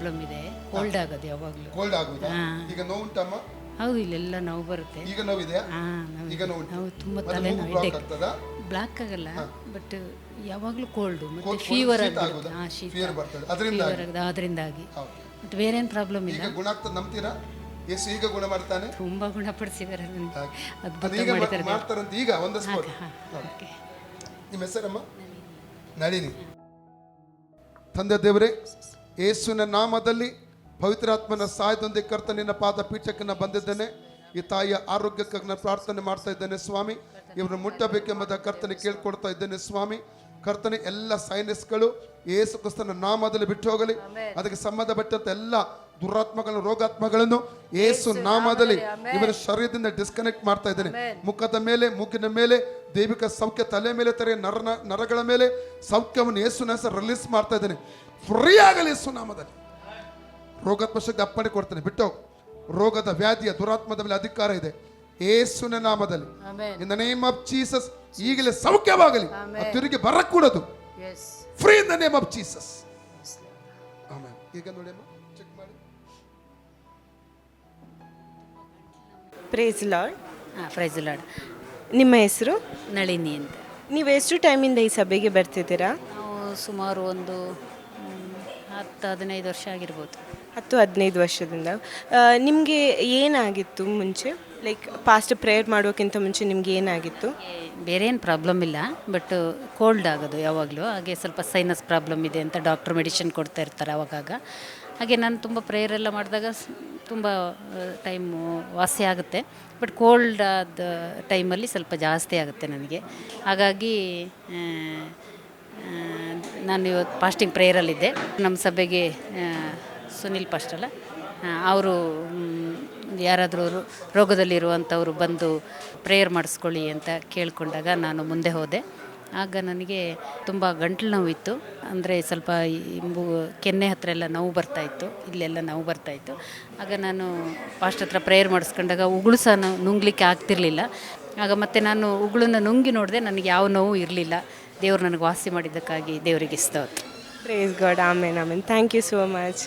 Problem ಇದೆ. Cold ಆಗೋದು ಯಾವಾಗಲೂ. ಕೋಲ್ಡ್ ಆಗುದಾ? ಈಗ ಈಗ ನೋವುಂಟಮ್ಮ ಹೌದು ಇಲ್ಲೆಲ್ಲ ನೋವು ಬರುತ್ತೆ. ಈಗ ನೋವಿದೆಯಾ? ಹಾಂ ನೋವು ಈಗ ನೋವು ನಾವು ತುಂಬ ತಲೆ ತಲೆನೋವು ಬ್ಲಾಕ್ ಇದೆ ಆಗ್ತದಾ? ಬ್ಲಾಕ್ ಆಗಲ್ಲ ಬಟ್ ಯಾವಾಗಲೂ ಕೋಲ್ಡು ಮತ್ತೆ Cold- ಫೀವರ್ ಶೀತ ಆ? ಹಾಂ ಶೀತ. ಫೀವರ್ ಬರ್ತದೆ. ಅದರಿಂದ ಆಗಿದೆ ಅದರಿಂದಾಗಿ. ಮತ್ತು ಬೇರೆ ಏನು ಪ್ರಾಬ್ಲಮ್ ಇಲ್ಲ? ಈಗ ಗುಣ ಆಗ್ತದೆ ನಂಬ್ತೀರಾ? ಎಸ್ ಈಗ ಗುಣ ಮಾಡ್ತಾನೆ? ತುಂಬ ಗುಣಪಡಿಸಿದ್ದಾರೆ ಹಾಗೆ. ಅದ್ಭುತ ಅದು ಈಗ ಮಾಡಿದ್ದಾರೆ ಮಾ- ಮಾಡ್ತಾರಂತ ಈಗ ಒಂದು ಸ್ಪೋರ್ಟ್ ಓಕೆ. ನಿಮ್ಮ ಹೆಸರಮ್ಮ? ನಳಿನಿ. ತಂದೆ ದೇವರೇ ಯೇಸುವಿನ ನಾಮದಲ್ಲಿ ಪವಿತ್ರಾತ್ಮನ ಸಹಾಯದೊಂದಿಗೆ ಕರ್ತನಿನ ಪಾದ ಪೀಠಕ್ಕನ್ನು ಬಂದಿದ್ದೇನೆ. ಈ ತಾಯಿಯ ಆರೋಗ್ಯಕ್ಕಾಗಿ ಪ್ರಾರ್ಥನೆ ಮಾಡ್ತಾ ಇದ್ದೇನೆ ಸ್ವಾಮಿ. ಇವರು ಮುಟ್ಟಬೇಕೆಂಬುದ ಕರ್ತನೆ ಕೇಳ್ಕೊಡ್ತಾ ಇದ್ದೇನೆ ಸ್ವಾಮಿ. ಕರ್ತನೆ ಎಲ್ಲ ಸೈನಿಸ್ಗಳು ಯೇಸು ಕ್ರಿಸ್ತನ ನಾಮದಲ್ಲಿ ಬಿಟ್ಟು ಹೋಗಲಿ ಅದಕ್ಕೆ ಸಂಬಂಧಪಟ್ಟಂತ ಎಲ್ಲ ದುರಾತ್ಮಗಳನ್ನು ರೋಗಾತ್ಮಗಳನ್ನು ಏಸು ನಾಮದಲ್ಲಿ ಇವರ ಶರೀರದಿಂದ ಡಿಸ್ಕನೆಕ್ಟ್ ಮಾಡ್ತಾ ಇದ್ದೇನೆ. ಮುಖದ ಮೇಲೆ ಮೂಗಿನ ಮೇಲೆ ದೈವಿಕ ಸೌಖ್ಯ ತಲೆ ಮೇಲೆ ತೆರೆ ನರ ನರಗಳ ಮೇಲೆ ಸೌಖ್ಯವನ್ನು ಏಸುನ ಹೆಸರು ರಿಲೀಸ್ ಮಾಡ್ತಾ ಇದ್ದೇನೆ. ಫ್ರೀ ಆಗಲಿ ಏಸು ನಾಮದಲ್ಲಿ. ರೋಗಾತ್ಮ ಶಕ್ತಿ ಅಪ್ಪಣೆ ಕೊಡ್ತೇನೆ. ಬಿಟ್ಟು ರೋಗದ ವ್ಯಾಧಿಯ ದುರಾತ್ಮದ ಮೇಲೆ ಅಧಿಕಾರ ಇದೆ. ಏಸುನ ನಾಮದಲ್ಲಿ. In the name of Jesus ಈಗಲೇ ಸೌಖ್ಯವಾಗಲಿ. ತಿರುಗಿ ಬರಕೂಡದು. Free in the name of Jesus ಆಮೇಲೆ ಈಗ ನೋಡಿ ಚೆಕ್ ಮಾಡಿ. ಪ್ರೇಸ್ ಲಾರ್ಡ್ ಹಾಂ ಪ್ರೈಸ್ ಲಾರ್ಡ್ ನಿಮ್ಮ ಹೆಸರು? ನಳಿನಿ ಅಂತ. ನೀವು ಎಷ್ಟು ಟೈಮಿಂದ ಈ ಸಭೆಗೆ ಬರ್ತಿದ್ದೀರಾ? ನಾವು ಸುಮಾರು ಒಂದು ಮ್, ಹತ್ತು ಹದಿನೈದು ವರ್ಷ ಆಗಿರ್ಬೋದು. ಹತ್ತು ಹದಿನೈದು ವರ್ಷದಿಂದ. ನಿಮಗೆ ಏನಾಗಿತ್ತು ಮುಂಚೆ? ಲೈಕ್ ಫಾಸ್ಟ್ ಪ್ರೇಯರ್ ಮಾಡೋಕ್ಕಿಂತ ಮುಂಚೆ ನಿಮ್ಗೆ ಏನಾಗಿತ್ತು? ಏ, ಬೇರೆ ಏನು ಪ್ರಾಬ್ಲಮ್ ಇಲ್ಲ ಬಟ್ ಕೋಲ್ಡ್ ಆಗೋದು ಯಾವಾಗಲೂ. ಹಾಗೆ ಸ್ವಲ್ಪ ಸೈನಸ್ ಪ್ರಾಬ್ಲಮ್ ಇದೆ ಅಂತ ಡಾಕ್ಟ್ರ್ ಮೆಡಿಷನ್ ಕೊಡ್ತಾ ಇರ್ತಾರೆ ಅವಾಗಾಗ. ಹಾಗೆ ನಾನು ತುಂಬ ಪ್ರೇಯರ್ ಎಲ್ಲ ಮಾಡಿದಾಗ ತುಂಬ ಟೈಮು ವಾಸಿ ಆಗುತ್ತೆ. ಬಟ್ ಕೋಲ್ಡ್ ಆದ ಟೈಮಲ್ಲಿ ಸ್ವಲ್ಪ ಜಾಸ್ತಿ ಆಗುತ್ತೆ ನನಗೆ. ಹಾಗಾಗಿ ನಾನು ಇವತ್ತು ಫಾಸ್ಟಿಂಗ್ ಪ್ರೇಯರಲ್ಲಿದ್ದೆ ನಮ್ಮ ಸಭೆಗೆ ಸುನಿಲ್ ಪಾಸ್ಟಲ್ಲ ಅವರು ಯಾರಾದರೂ ರೋಗದಲ್ಲಿರುವಂಥವ್ರು ಬಂದು ಪ್ರೇಯರ್ ಮಾಡಿಸ್ಕೊಳ್ಳಿ ಅಂತ ಕೇಳಿಕೊಂಡಾಗ ನಾನು ಮುಂದೆ ಹೋದೆ. ಆಗ ನನಗೆ ತುಂಬ ಗಂಟ್ಲು ನೋವಿತ್ತು. ಅಂದರೆ ಸ್ವಲ್ಪ ಕೆನ್ನೆ ಹತ್ರ ಎಲ್ಲ ನೋವು ಬರ್ತಾಯಿತ್ತು ಇಲ್ಲೆಲ್ಲ ನೋವು ಬರ್ತಾಯಿತ್ತು ಆಗ ನಾನು ಪಾಸ್ಟ್ ಹತ್ರ ಪ್ರೇಯರ್ ಮಾಡಿಸ್ಕೊಂಡಾಗ ಉಗುಳು ಸಹ ನುಂಗ್ಲಿಕ್ಕೆ ಆಗ್ತಿರ್ಲಿಲ್ಲ. ಆಗ ಮತ್ತೆ ನಾನು ಉಗುಳನ್ನು ನುಂಗಿ ನೋಡಿದೆ ನನಗೆ ಯಾವ ನೋವು ಇರಲಿಲ್ಲ. ದೇವರು ನನಗೆ ವಾಸಿ ಮಾಡಿದ್ದಕ್ಕಾಗಿ ದೇವರಿಗೆ ಸ್ತೋತ್ರ. Praise god amen amen thank you so much